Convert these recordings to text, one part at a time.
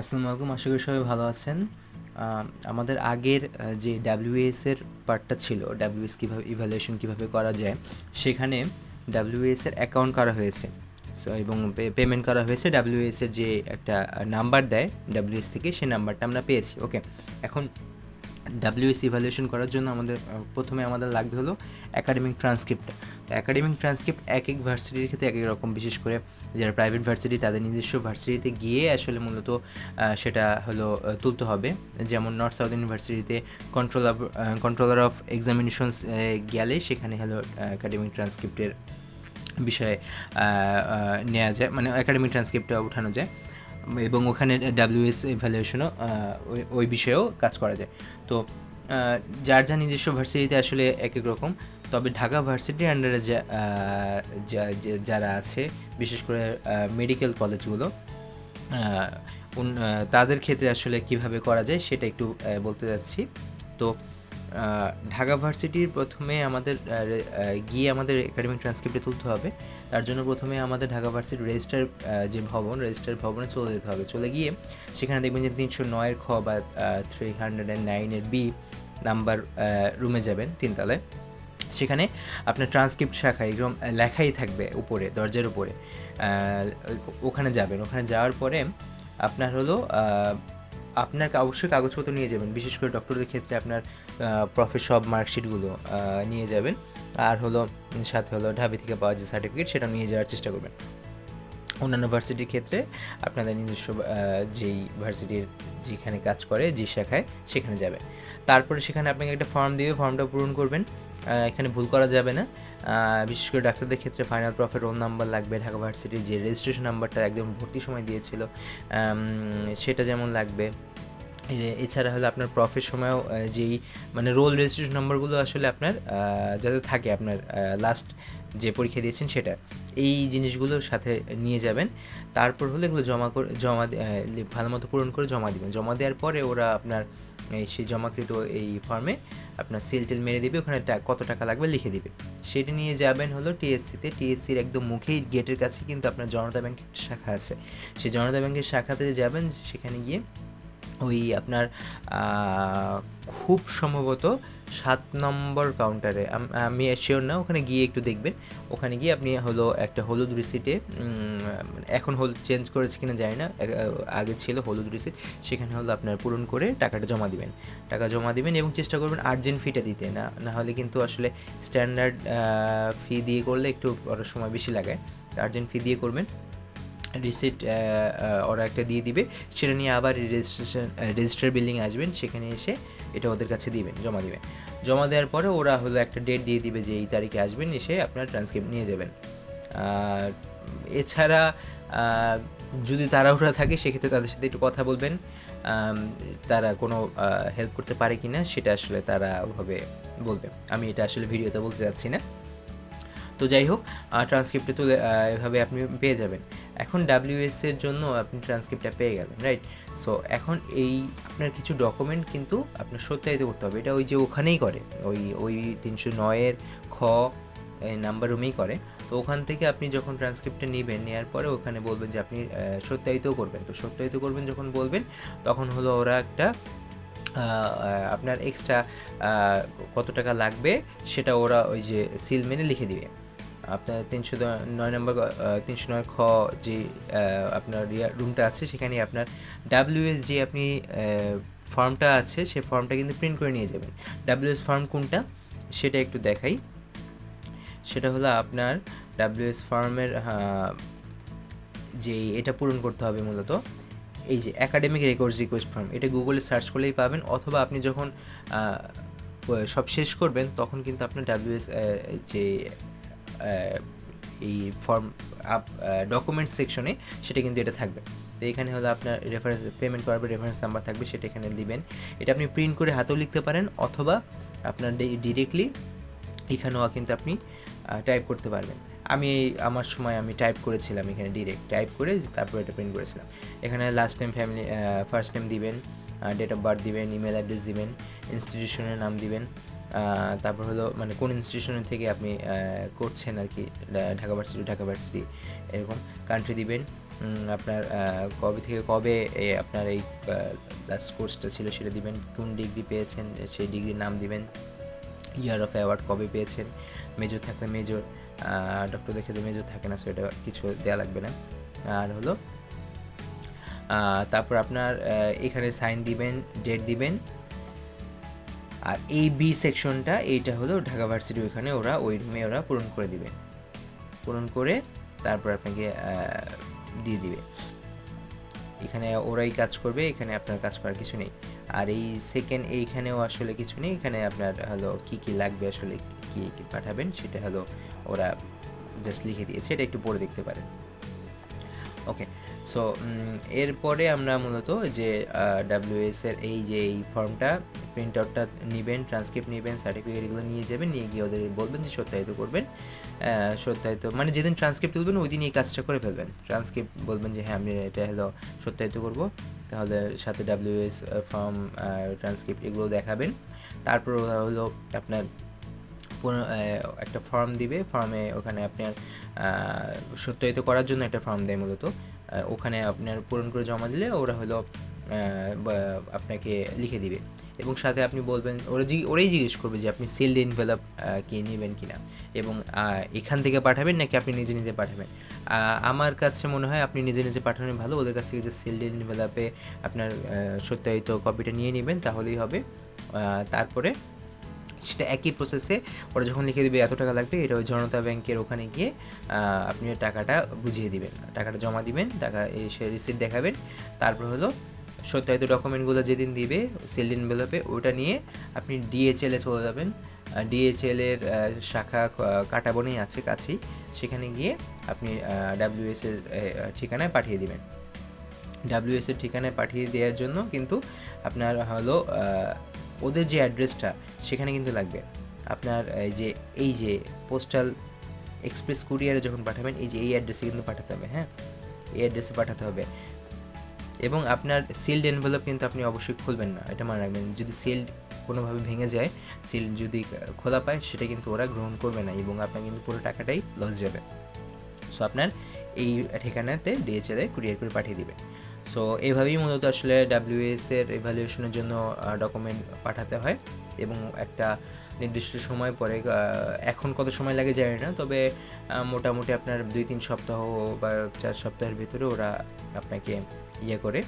আসসালামু আলাইকুম, আশা করি সবাই ভালো আছেন। আমাদের আগের যে ডাব্লিউএস এর পার্টটা ছিল ডাব্লিউএস কীভাবে ইভ্যালুয়েশন কীভাবে করা যায়, সেখানে ডাব্লিউএস এর অ্যাকাউন্ট করা হয়েছে। সো এবং পেমেন্ট করা হয়েছে ডাব্লিউএস এর যে একটা নাম্বার দেয় ডাব্লিউএস থেকে সেই নাম্বারটা আমরা পেয়েছি ওকে এখন ডাব্লিউএস ইভ্যালুয়েশন করার জন্য আমাদের প্রথমে আমাদের লাগবে হলো একাডেমিক ট্রান্সক্রিপ্টটা তো একাডেমিক ট্রান্সক্রিপ্ট এক এক ভার্সিটির ক্ষেত্রে এক এক রকম, বিশেষ করে যারা প্রাইভেট ভার্সিটি তাদের নিজস্ব ভার্সিটিতে গিয়ে আসলে মূলত সেটা হলো তুলতে হবে। যেমন নর্থ সাউথ ইউনিভার্সিটিতে কন্ট্রোলার কন্ট্রোলার অফ এক্সামিনেশনস গেলে সেখানে হলো একাডেমিক ট্রান্সক্রিপ্টের বিষয়ে নেওয়া যায়। মানে একাডেমিক ট্রান্সক্রিপ্টটা উঠানো যায়। এবং ওখানে ডাব্লিউএস ভ্যালুয়েশনও ওই বিষয়েও কাজ করা যায়। তো যার যা নিজস্ব ভার্সিটিতে আসলে এক এক রকম, তবে ঢাকা ভার্সিটির আন্ডারে যারা আছে, বিশেষ করে মেডিকেল কলেজগুলো তাদের ক্ষেত্রে আসলে কীভাবে করা যায় সেটা একটু বলতে যাচ্ছি। তো ঢাকা ভার্সিটির প্রথমে আমাদের গিয়ে আমাদের একাডেমিক ট্রান্সক্রিপ্টে তুলতে হবে। তার জন্য প্রথমে আমাদের ঢাকা ভার্সিটির রেজিস্টার যে ভবন রেজিস্টার ভবনে চলে যেতে হবে। চলে গিয়ে সেখানে দেখবেন যে তিনশো নয়ের খ বা থ্রি হান্ড্রেড অ্যান্ড নাইনের বি নাম্বার রুমে যাবেন তিনতলায়। সেখানে আপনার ট্রান্সক্রিপ্ট শাখায় একদম লেখাই থাকবে উপরে, দরজার উপরে। ওখানে যাবেন। ওখানে যাওয়ার পরে আপনার হলো আহ, আপনার অবশ্যই কাগজপত্র নিয়ে যাবেন। বিশেষ করে ডক্টরদের ক্ষেত্রে আপনার প্রফেস সব মার্কশিটগুলো নিয়ে যাবেন। আর হলো সাথে হলো ঢাবি থেকে পাওয়া যে সার্টিফিকেট সেটা নিয়ে যাওয়ার চেষ্টা করবেন। অন্যান্য ভার্সিটির ক্ষেত্রে আপনাদের নিজস্ব যেই ভার্সিটির যেখানে কাজ করে যে শাখায় সেখানে যাবেন। তারপরে সেখানে আপনাকে একটা ফর্ম দিবে ফর্মটা পূরণ করবেন। এখানে ভুল করা যাবে না। বিশেষ করে ডাক্তারদের ক্ষেত্রে ফাইনাল প্রফের রোল নাম্বার লাগবে ঢাকা ভার্সিটির যে রেজিস্ট্রেশন নাম্বারটা একদম ভর্তি সময় দিয়েছিল সেটা যেমন লাগবে। এছাড়া হলো আপনার প্রফের সময়ও যেই মানে রোল রেজিস্ট্রেশন নম্বরগুলো আসলে আপনার যাতে থাকে আপনার লাস্ট যে পরীক্ষা দিয়েছেন সেটা, এই জিনিসগুলোর সাথে নিয়ে যাবেন। তারপর হলো এগুলো জমা করে, জমা ভালো মতো পূরণ করে জমা দিবেন। জমা দেওয়ার পরে ওরা আপনার সেই জমাকৃত এই ফর্মে আপনার সেল টিল মেরে দিবে, ওখানে কত টাকা লাগবে লিখে দিবে। সেটা নিয়ে যাবেন হলো টিএসসিতে টিএসসির একদম মুখেই গেটের কাছে কিন্তু আপনার জনতা ব্যাংকের শাখা আছে। সেই জনতা ব্যাংকের শাখাতে যাবেন, সেখানে গিয়ে ওই আপনার খুব সম্ভবত সাত নম্বর কাউন্টারে আম- শিওর না, ওখানে গিয়ে একটু দেখবেন। ওখানে গিয়ে আপনি হলো একটা হলুদ রিসিটে এখন হলুদ চেঞ্জ করেছে কিনা জানি না আগে ছিল হলুদ রিসিট সেখানে হলো আপনার পূরণ করে টাকাটা জমা দিবেন। টাকা জমা দিবেন এবং চেষ্টা করবেন আর্জেন্ট ফিটা দিতে, না না হলে কিন্তু আসলে স্ট্যান্ডার্ড ফি দিয়ে করলে একটু সময় বেশি লাগায়। আর্জেন্ট ফি দিয়ে করবেন। রিসিট ওরা একটা দিয়ে দিবে, সেটা নিয়ে আবার রেজিস্ট্রেশন রেজিস্টার বিল্ডিং আসবেন, সেখানে এসে এটা ওদের কাছে দিবেন, জমা দিবেন। জমা দেওয়ার পরে ওরা হলো একটা ডেট দিয়ে দিবে যে এই তারিখে আসবেন, এসে আপনার ট্রান্সক্রিপ্ট নিয়ে যাবেন। এছাড়া যদি তাড়াহুড়া থাকে, সেক্ষেত্রে তাদের সাথে একটু কথা বলবেন। তারা কোনো হেল্প করতে পারে কি না সেটা আসলে তারা ওভাবে বলবে। আমি এটা আসলে ভিডিওতে বলতে যাচ্ছি না। তো যাই হোক ট্রান্সক্রিপ্টে আহ, এভাবে আপনি পেয়ে যাবেন। এখন ডাব্লিউএস এর জন্য আপনি ট্রান্সক্রিপ্টটা পেয়ে গেলেন রাইট সো এখন এই আপনার কিছু ডকুমেন্ট কিন্তু আপনার সত্যায়িত করতে হবে। এটা ওই যে ওখানেই করে ওই ওই তিনশো নয়ের খ নাম্বার রুমেই করে। তো ওখান থেকে আপনি যখন ট্রান্সক্রিপ্টটা নেবেন নেওয়ার পরে ওখানে বলবেন যে আপনি আহ, সত্যায়িতও করবেন। তো সত্যায়িত করবেন যখন বলবেন তখন হলো ওরা একটা আপনার এক্সট্রা কত টাকা লাগবে সেটা ওরা ওই যে সিল মেনে লিখে দিবে। আপনার তিনশো নয় নম্বর তিনশো নয় খ যে আপনার রুমটা আছে সেখানে আপনার ডাব্লিউএস যে আপনি ফর্মটা আছে, সে ফর্মটা কিন্তু প্রিন্ট করে নিয়ে যাবেন। ডাব্লিউএস ফর্ম কোনটা? সেটা একটু দেখাই। সেটা হলো আপনার ডাব্লিউএস ফর্মের যে, এটা পূরণ করতে হবে মূলত। এই যে একাডেমিক রেকর্ডস রিকোয়েস্ট ফর্ম এটা গুগলে সার্চ করলেই পাবেন, অথবা আপনি যখন সব শেষ করবেন, তখন কিন্তু আপনার ডাব্লিউএস যে এই ফর্ম আপ ডকুমেন্টস সেকশনে সেটা কিন্তু এটা থাকবে। তো এখানে হলো আপনার রেফারেন্স পেমেন্ট করার রেফারেন্স নাম্বার থাকবে, সেটা এখানে দিবেন। এটা আপনি প্রিন্ট করে হাতেও লিখতে পারেন, অথবা আপনার ডিরেক্টলি এখানেও কিন্তু আপনি টাইপ করতে পারবেন। আমি আমার সময় আমি টাইপ করেছিলাম এখানে ডিরেক্ট টাইপ করে, তারপর এটা প্রিন্ট করেছিলাম। এখানে last name family first name দিবেন ডেট অফ বার্থ দিবেন ইমেল অ্যাড্রেস দিবেন ইনস্টিটিউশনের নাম দিবেন। তারপর হলো মানে কোন ইনস্টিটিউশনের থেকে আপনি করছেন আর কি ঢাকা ভার্সিটি ঢাকা ভার্সিটি, এরকম কান্ট্রি দিবেন। আপনার কবে থেকে কবে আপনার এই লাস্ট কোর্সটা ছিল সেটা দিবেন, কোন ডিগ্রি পেয়েছেন, সেই ডিগ্রির নাম দিবেন ইয়ার অফ অ্যাওয়ার্ড কবে পেয়েছেন মেজর থাকলে মেজর ডক্টরদের ক্ষেত্রে মেজর থাকে না সো এটা কিছু দেওয়া লাগবে না। আর হলো তারপর আপনার এখানে সাইন দিবেন ডেট দিবেন আর এই বি সেকশনটা এইটা হলো ঢাকা ভার্সিটি ওইখানে ওরা ওই রুমে ওরা পূরণ করে দিবে। পূরণ করে তারপর আপনাকে দিয়ে দিবে। এখানে ওরাই কাজ করবে, এখানে আপনার কাজ করার কিছু নেই। আর এই সেকেন্ড এইখানেও আসলে কিছু নেই, এখানে আপনার হলো কি কি লাগবে আসলে কি কি পাঠাবেন সেটা হলো ওরা জাস্ট লিখে দিয়েছে, এটা একটু পড়ে দেখতে পারেন। ওকে সো এরপরে আমরা মূলত যে ডাব্লিউএস এর এই যে, এই ফর্মটা প্রিন্ট আউটটা নেবেন ট্রান্সক্রিপ্ট নেবেন সার্টিফিকেট এগুলো নিয়ে যাবেন, নিয়ে গিয়ে ওদের বলবেন যে সত্যায়িত করবেন। সত্যায়িত মানে যেদিন ট্রান্সক্রিপ্ট তুলবেন, ওই দিন এই কাজটা করে ফেলবেন। ট্রান্সক্রিপ্ট বলবেন যে হ্যাঁ আমি এটা হলো সত্যায়িত করব। তাহলে সাথে ডাব্লিউএস ফর্ম ট্রান্সক্রিপ্ট এগুলো দেখাবেন। তারপর হলো আপনার একটা ফর্ম দিবে। ফর্মে ওখানে আপনার সত্যায়িত করার জন্য একটা ফর্ম দেয় মূলত। ওখানে আপনার পূরণ করে জমা দিলে ওরা হলো আপনাকে লিখে দিবে। এবং সাথে আপনি বলবেন, ওরা জি, ওরাই জিজ্ঞেস করবে যে আপনি সিল্ড এনভেলপ কি নেবেন কি না এবং এখান থেকে পাঠাবেন নাকি আপনি নিজে নিজে পাঠাবেন? আমার কাছে মনে হয় আপনি নিজে নিজে পাঠানো ভালো। ওদের কাছ থেকে যে সিল্ড এনভেলপে আপনার সত্যায়িত কপিটা নিয়ে নেবেন, তাহলেই হবে। তারপরে সেটা একই প্রসেসে ওরা যখন লিখে দেবে এত টাকা লাগবে, এটা ওই জনতা ব্যাংকের ওখানে গিয়ে আপনি টাকাটা বুঝিয়ে দিবেন। টাকাটা জমা দিবেন, টাকা এসে রিসিপ্ট দেখাবেন। তারপর হলো সত্যায়িত ডকুমেন্টগুলো যেদিন দিবে সেল এনভেলপে ওটা নিয়ে আপনি ডিএচএলে চলে যাবেন। ডিএচএল এর শাখা কাটাবনেই আছে কাছেই। সেখানে গিয়ে আপনি ডাব্লিউএস এর ঠিকানায় পাঠিয়ে দিবেন। ডাব্লিউএস এর ঠিকানায় পাঠিয়ে দেওয়ার জন্য কিন্তু আপনার হলো ওদের যে অ্যাড্রেসটা, সেখানে কিন্তু লাগবে। আপনার এই যে এই যে পোস্টাল এক্সপ্রেস কুরিয়ারে যখন পাঠাবেন, এই যে এই অ্যাড্রেসে কিন্তু পাঠাতে হবে হ্যাঁ? এই অ্যাড্রেসে পাঠাতে হবে। এবং আপনার সিল্ড এনভেলপ কিন্তু আপনি অবশ্যই খুলবেন না, এটা মনে রাখবেন। যদি সিল্ড কোনোভাবে ভেঙে যায় সিল্ড যদি খোলা পায়, সেটা কিন্তু ওরা গ্রহণ করবে না এবং আপনার কিন্তু পুরো টাকাটাই লস যাবে। সো আপনার এই ঠিকানাতে ডিএচএলে কুরিয়ার করে পাঠিয়ে দিবে সো এইভাবেই মূলত আসলে ডাব্লিউএস এর এভালুয়েশনের জন্য ডকুমেন্ট পাঠাতে হয় এবং একটা নির্দিষ্ট সময় পরে এখন কত সময় লাগে জানি না, তবে মোটামুটি আপনার দুই তিন সপ্তাহ বা চার সপ্তাহের ভিতরে ওরা আপনাকে ইয়ে করে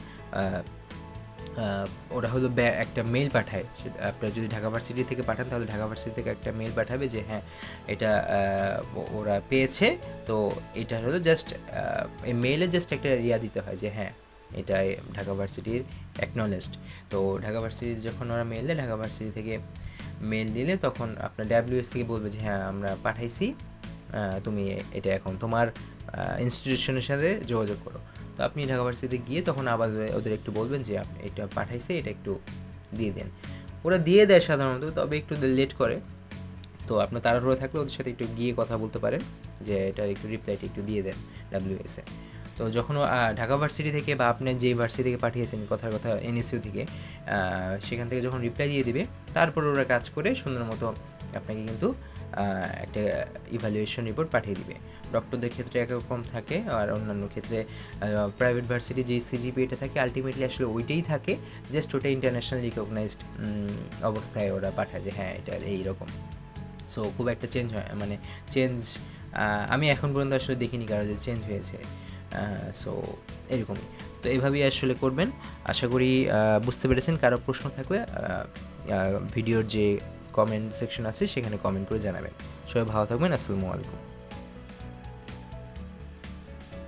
ওরা হলো একটা মেল পাঠায়। আপনার যদি ঢাকা ভার্সিটি থেকে পাঠান, তাহলে ঢাকা ভার্সিটি থেকে একটা মেল পাঠাবে যে হ্যাঁ এটা ওরা পেয়েছে। তো এটা হলো জাস্ট এই মেলে জাস্ট একটা ইয়া দিতে হয় যে হ্যাঁ এটা ঢাকা ভার্সিটির অ্যাকনলেজড তো ঢাকা ভার্সিটি যখন ওরা মেল দেয়, ঢাকা ভার্সিটি থেকে মেল দিলে তখন আপনার ডাব্লিউএস থেকে বলবে যে হ্যাঁ আমরা পাঠাইছি তুমি এটা এখন তোমার ইনস্টিটিউশনের সাথে যোগাযোগ করো। তো আপনি ঢাকা ভার্সিটিতে গিয়ে তখন আবার ওদের একটু বলবেন যে এটা পাঠাইছে, এটা একটু দিয়ে দেন। ওরা দিয়ে দেয় সাধারণত, তবে একটু লেট করে। তো আপনার তাড়াহুড়ো থাকলে ওদের সাথে একটু গিয়ে কথা বলতে পারেন, যে এটা একটু রিপ্লাইটা একটু দিয়ে দেন ডাব্লিউএসে তো যখন ঢাকা ভার্সিটি থেকে বা আপনি যে ভার্সিটি থেকে পাঠিয়েছেন কথার কথা এনএসইউ থেকে সেখান থেকে যখন রিপ্লাই দিয়ে দেবে, তারপর ওরা কাজ করে সুন্দর মতো আপনাকে কিন্তু একটা ইভ্যালুয়েশন রিপোর্ট পাঠিয়ে দিবে। ডক্টরদের ক্ষেত্রে একরকম থাকে আর অন্যান্য ক্ষেত্রে প্রাইভেট ভার্সিটি যে সিজিপিএটা থাকে আলটিমেটলি আসলে ওইটাই থাকে জাস্ট ওটা ইন্টারন্যাশনাল রিকগনাইজড অবস্থায় ওরা পাঠায় যে হ্যাঁ এটা এইরকম। সো খুব একটা চেঞ্জ হয় মানে চেঞ্জ আমি এখন পর্যন্ত আসলে দেখিনি কারও যে চেঞ্জ হয়েছে। সো এরকমই। তো এইভাবেই আসলে করবেন। আশা করি বুঝতে পেরেছেন কারও প্রশ্ন থাকলে ভিডিওর যে কমেন্ট সেকশন আছে, সেখানে কমেন্ট করে জানাবেন। সবাই ভালো থাকবেন। আসসালামু আলাইকুম।